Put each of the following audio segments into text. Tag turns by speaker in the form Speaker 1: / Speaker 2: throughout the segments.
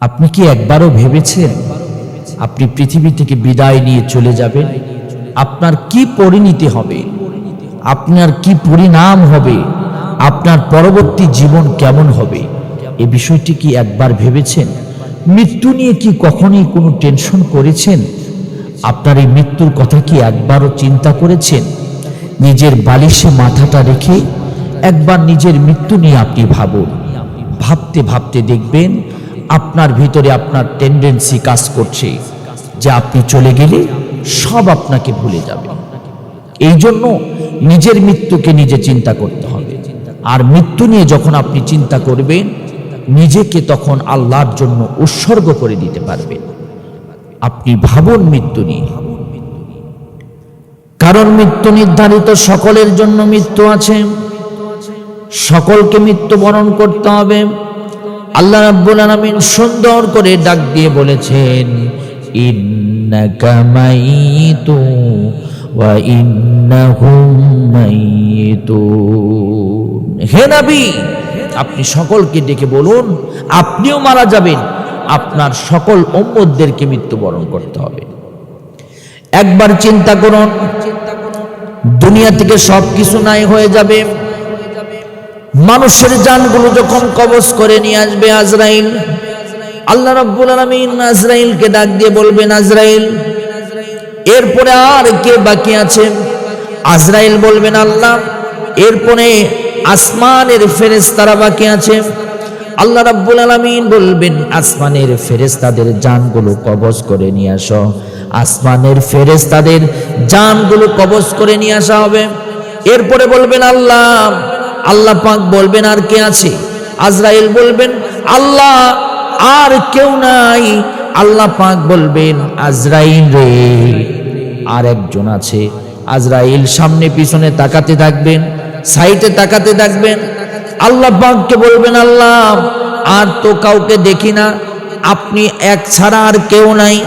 Speaker 1: আপনি কি একবারও ভেবেছেন আপনি পৃথিবী থেকে বিদায় নিয়ে চলে যাবেন? আপনার কি পরিণতি হবে? আপনার কি পরিণাম হবে? আপনার পরবর্তী জীবন কেমন হবে? এ বিষয়টি কি একবার ভেবেছেন? মৃত্যু নিয়ে কি কখনোই কোনো টেনশন করেছেন? আপনার এই মৃত্যুর কথা কি একবারও চিন্তা করেছেন? নিজের বালিশে মাথাটা রেখে একবার নিজের মৃত্যু নিয়ে আপনি ভাবুন। ভাবতে ভাবতে দেখবেন আপনার ভিতরে আপনার টেন্ডেন্সি কাজ করছে যে আপনি চলে গেলে সব আপনাকে ভুলে যাবে। এই জন্য নিজের মৃত্যুকে নিজে চিন্তা করতে হবে। আর মৃত্যু নিয়ে যখন আপনি চিন্তা করবেন, নিজেকে তখন আল্লাহর জন্য উৎসর্গ করে দিতে পারবেন। আপনি ভাবুন মৃত্যু নিয়ে। কারণ মৃত্যু নির্ধারিত সকলের জন্য মৃত্যু আছে। সকলকে মৃত্যুবরণ করতে হবে। আল্লাহ রাব্বুল আলামিন সুন্দর করে ডাক দিয়ে বলেছেন, ইন্নাকা মাইতু ওয়া ইন্নাহুম মাইতুন। হে নবী, আপনি সকলকে ডেকে বলুন, আপনিও মারা যাবেন। আপনার সকল উম্মতদেরকে মৃত্যুবরণ করতে হবে। একবার চিন্তা করুন, দুনিয়া থেকে সব কিছু নাই হয়ে যাবে। মানুষের জানগুলো যখন কবজ করে নিয়ে আসবে আজরাইল, আল্লাহ রাব্বুল আলামিন আজরাইলকে ডাক দিয়ে বলবেন, আজরাইল, এরপরে আর কে বাকি আছে? আজরাইল বলবেন, আল্লাহ, এরপরে আসমানের ফেরেশতারা বাকি আছে। আল্লাহ রাব্বুল আলামিন বলবেন, আসমানের ফেরেশতাদের জানগুলো কবজ করে নিয়ে আসো। আসমানের ফেরেশতাদের জানগুলো কবজ করে নিয়ে আসা হবে। এরপরে বলবেন, আল্লাহ আল্লাহ পাক বলবেন, আর কে আছে? আজরাইল বলবেন, আল্লাহ, আর কেউ নাই। আল্লাহ পাক বলবেন, আজরাইল রে। আর একজন আছে। আজরাইল সামনে পিছনে তাকাতে থাকবেন, সাইডে তাকাতে থাকবেন। আল্লাহ পাককে বলবেন, আল্লাহ, আর তো কাউকে দেখি না। আপনি এক ছাড়া আর কেউ নাই।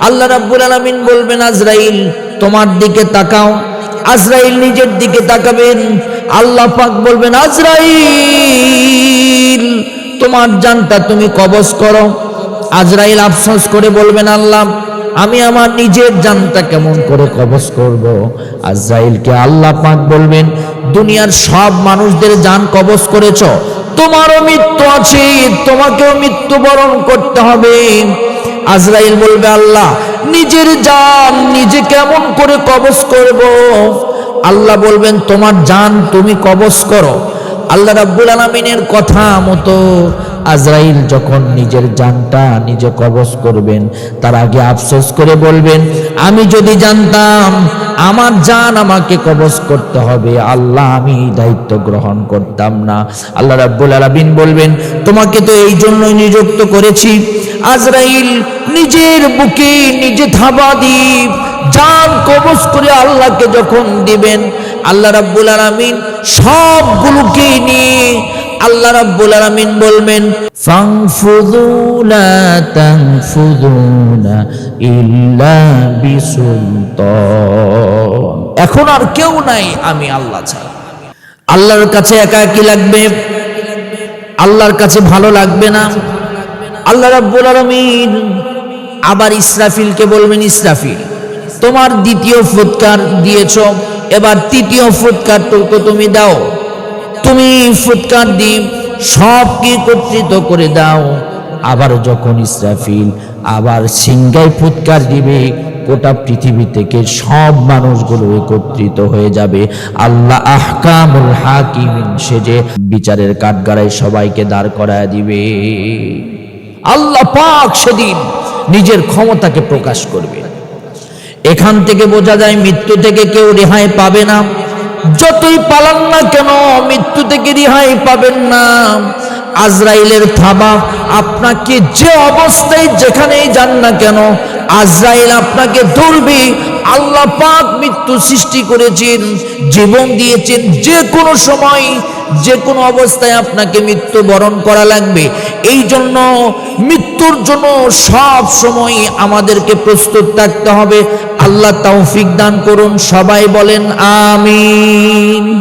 Speaker 1: আল্লাহ রাব্বুল আলামিন বলবেন, আজরাইল, তোমার দিকে তাকাও। আজরাইল নিজের দিকে তাকাবেন। আল্লাহ পাক বলবেন, আজরাইল, তোমার জানটা তুমি কবজ করো। আজরাইল আফসোস করে বলবেন, আল্লাহ, আমি আমার নিজের জানটা কেমন করে কবজ করব? আজরাইলকে আল্লাহ পাক বলবেন, দুনিয়ার সব মানুষদের জান কবজ করেছ। তোমারও মৃত্যু আছে, তোমাকেও মৃত্যুবরণ করতে হবে। আজরাইল বলবে, আল্লাহ, নিজের জান নিজে কেমন করে কবজ করব? আল্লাহ বলবেন, তোমার জান তুমি কবজ করো। আল্লাহ রাব্বুল আলামিনের কথা মতো আজরাইল যখন নিজের জানটা নিজে কবজ করবেন, তার আগে আফসোস করে বলবেন, আমি যদি জানতাম, আমার জান আমাকে কবজ করতে হবে, আল্লাহ আমি দায়িত্ব গ্রহণ করতাম না। আল্লাহ রাব্বুল আলামিন বলবেন, তোমাকে তো এই জন্যই নিযুক্ত করেছি। আজরাইল নিজের বুকে নিজে থাবা দ্বীপ জান কবজ করে আল্লাহকে যখন দিবেন, আল্লাহ রাব্বুল আলামিন সবগুলোকে নিয়ে আল্লাহ রাব্বুল আলামিন বলবেন ফাংফুযু লা তানফুযুনা ইল্লা বিসুলতান। এখন আর কেউ নাই আমি আল্লাহ ছাড়া। আল্লাহর কাছে একা একই লাগবে? আল্লাহর কাছে ভালো লাগবে না? আল্লাহ রাব্বুল আলামিন আবার ইসরাফিলকে বলবেন, ইসরাফিল। তোমার দ্বিতীয় ফুৎকার দিয়েছ, এবার তৃতীয় ফুৎকারটুকু তুমি দাও। তুমি ফুৎকার দি সবকে একত্রিত করে দাও। আবার যখন ইসরাফিল আবার সিংগাই ফুৎকার দিবে, গোটা পৃথিবী থেকে সব মানুষগুলো একত্রিত হয়ে যাবে। আল্লাহ আহকামুল হাকিমিন সেজে বিচারের কাঠগাড়ায় সবাইকে দাঁড় করায় দিবে। আল্লাহ পাক সেদিন নিজের ক্ষমতাকে প্রকাশ করবে। এখান থেকে বোঝা যায় মৃত্যু থেকে কেউ রেহাই পাবে না। যতই পালান না কেন, মৃত্যু থেকে রেহাই পাবেন না। আজরাইলের থাবা, আপনাকে যে অবস্থায় যেখানেই যান না কেন, আজরাইল আপনাকে ধরবে। আল্লাহ পাক মৃত্যু সৃষ্টি করেছেন, জীবন দিয়েছেন যে কোনো সময়। যে কোনো অবস্থায় আপনাকে মৃত্যু বরণ করা লাগবে। এই জন্য মৃত্যুর জন্য সব সময় আমাদেরকে প্রস্তুত থাকতে হবে। আল্লাহ তৌফিক দান করুন, সবাই বলেন, আমিন।